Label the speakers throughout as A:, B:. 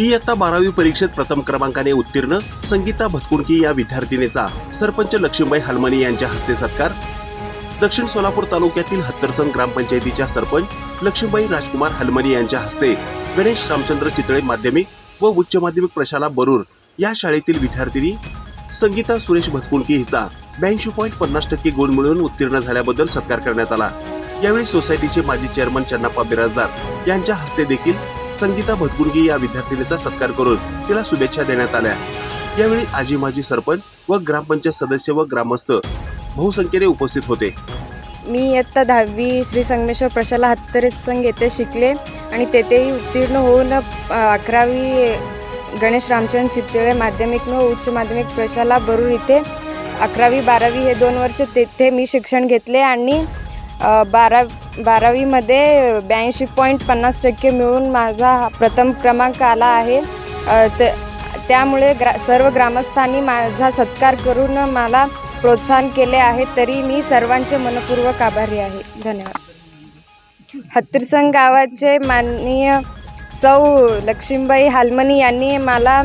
A: इयत्ता बारावी परीक्षेत प्रथम क्रमांकाने उत्तीर्ण संगीता भतकुणकी या विद्यार्थिनीचा सरपंच लक्ष्मीबाई हलमानी यांच्या हस्ते सत्कार. दक्षिण सोलापूर तालुक्यातील हत्तरसन ग्रामपंचायतीच्या सरपंच लक्ष्मीबाई राजकुमार हलमनी यांच्या हस्ते गणेश रामचंद्र चितळे माध्यमिक व उच्च माध्यमिक प्रशाला बरूर या शाळेतील विद्यार्थिनी संगीता सुरेश भतकुणकी हिचा ब्याऐंशी पॉईंट पन्नास टक्के गुण मिळवून उत्तीर्ण झाल्याबद्दल सत्कार करण्यात आला. यावेळी सोसायटीचे माजी चेअरमन चन्नाप्पा बिराजदार यांच्या हस्ते देखील संगीता भतकुणगी या विद्यार्थिनीचा सत्कार करून तिला शुभेच्छा देण्यात आल्या. यावेळी आजी माजी सरपंच व ग्रामपंचायत सदस्य व ग्रामस्थ बहुसंख्येने उपस्थित होते.
B: मी इयत्ता दहावी श्री संगमेश्वर प्रशाला हत्तरे संघ येथे शिकले आणि तेथेही उत्तीर्ण होऊन अकरावी गणेश रामचंद्र चितळे माध्यमिक व उच्च माध्यमिक प्रशाला बरूर इथे अकरावी बारावी हे दोन वर्ष तेथे मी शिक्षण घेतले आणि बारा बारावीमध्ये ब्याऐंशी पॉईंट पन्नास टक्के मिळून माझा हा प्रथम क्रमांक आला आहे. त त्यामुळे ग्रा सर्व ग्रामस्थांनी माझा सत्कार करून मला प्रोत्साहन केले आहे तरी मी सर्वांचे मनपूर्वक आभारी आहे. धन्यवाद. हत्तीरसंग गावाचे माननीय सौ लक्ष्मीबाई हालमनी यांनी मला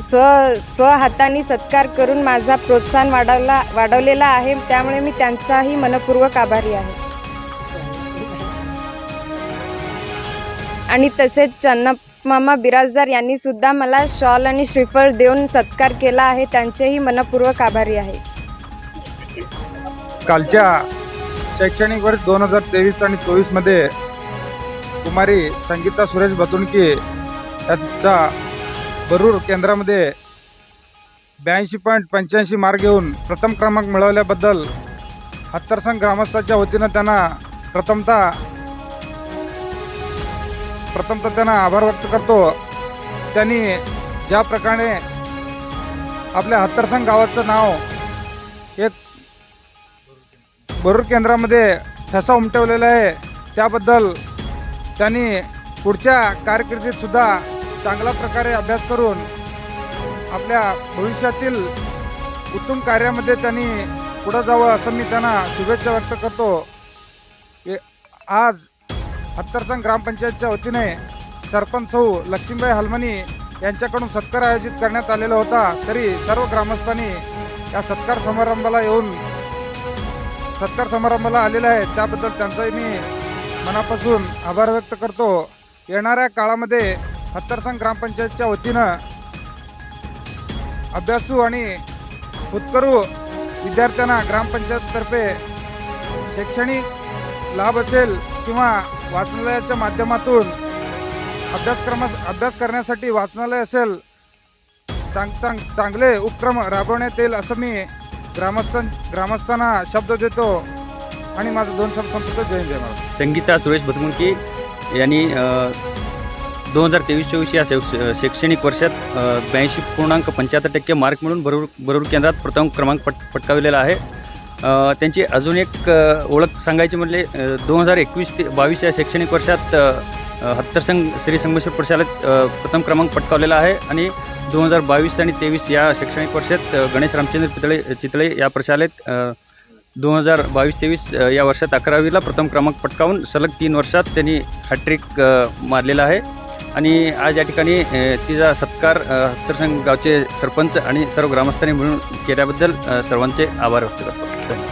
B: स्व स्वहाताने सत्कार करून माझा प्रोत्साहन वाढवला वाढवलेला आहे त्यामुळे मी त्यांचाही मनपूर्वक आभारी आहे. आणि तसेच चन्नामामा बिराजदार यांनी सुद्धा मला शॉल आणि श्रीफळ देऊन सत्कार केला आहे. त्यांचेही मनपूर्वक आभारी आहे.
C: कालच्या शैक्षणिक वर्ष दोन हजार तेवीस आणि चोवीसमध्ये कुमारी संगीता सुरेश बतुणकी यांचा बरूर केंद्रामध्ये ब्याऐंशी पॉईंट पंच्याऐंशी मार्क घेऊन प्रथम क्रमांक मिळवल्याबद्दल हत्तरसंघ ग्रामस्थाच्या वतीनं त्यांना प्रथमतः प्रथमतः त्यांना आभार व्यक्त करतो. त्यांनी ज्या प्रकारे आपल्या हत्तरसंग गावाचं नाव एक भरूर केंद्रामध्ये ठसा उमटवलेला आहे त्याबद्दल त्यांनी पुढच्या कारकिर्दीतसुद्धा चांगल्या प्रकारे अभ्यास करून आपल्या भविष्यातील उत्तम कार्यामध्ये त्यांनी पुढं जावं असं मी त्यांना शुभेच्छा व्यक्त करतो. आज हत्तरसंग ग्रामपंचायतच्या वतीने सरपंच सौ लक्ष्मीबाई हलमनी यांच्याकडून सत्कार आयोजित करण्यात आलेला होता. तरी सर्व ग्रामस्थांनी या सत्कार समारंभाला येऊन सत्कार समारंभाला आलेले आहेत. त्याबद्दल त्यांचाही मी मनापासून आभार व्यक्त करतो. येणाऱ्या काळामध्ये हत्तरसंग ग्रामपंचायतच्या वतीनं अभ्यासू आणि उत्करू विद्यार्थ्यांना ग्रामपंचायततर्फे शैक्षणिक लाभ असेल किंवा वाचनालयाच्या माध्यमातून अभ्यासक्रमास अभ्यास करण्यासाठी वाचनालय असेल चांग चांग चांगले उपक्रम राबवण्यात येईल असं मी ग्रामस्थां ग्रामस्थांना शब्द देतो. आणि माझं दोन शब्द संपतो जय जय महाराष्ट्र.
D: संगीता सुरेश भतमुंकी यांनी दोन हजार तेवीस चोवीस या शैक्ष- शैक्षणिक वर्षात ब्याऐंशी पूर्णांक पंच्याहत्तर टक्के मार्क मिळून बरूर बरूर केंद्रात प्रथम क्रमांक पट पटकावलेला आहे. त्यांची अजून एक ओळख सांगायची म्हणले दोन हजार एकवीस ते बावीस या शैक्षणिक वर्षात हत्तर अ, श्री संगमेश्वर प्रशालेत प्रथम क्रमांक पटकावलेला आहे आणि दोन हजार बावीस आणि तेवीस या शैक्षणिक वर्षात गणेश रामचंद्र पितळे चितळे या प्रशालेत दोन हजार बावीस तेवीस या वर्षात अकरावीला प्रथम क्रमांक पटकावून सलग तीन वर्षात त्यांनी हॅट्रिक मारलेला आहे. आणि आज या ठिकाणी तिचा सत्कार हत्तरसंग गावचे सरपंच आणि सर्व ग्रामस्थांनी मिळून केल्याबद्दल सर्वांचे आभार व्यक्त करतो. धन्यवाद.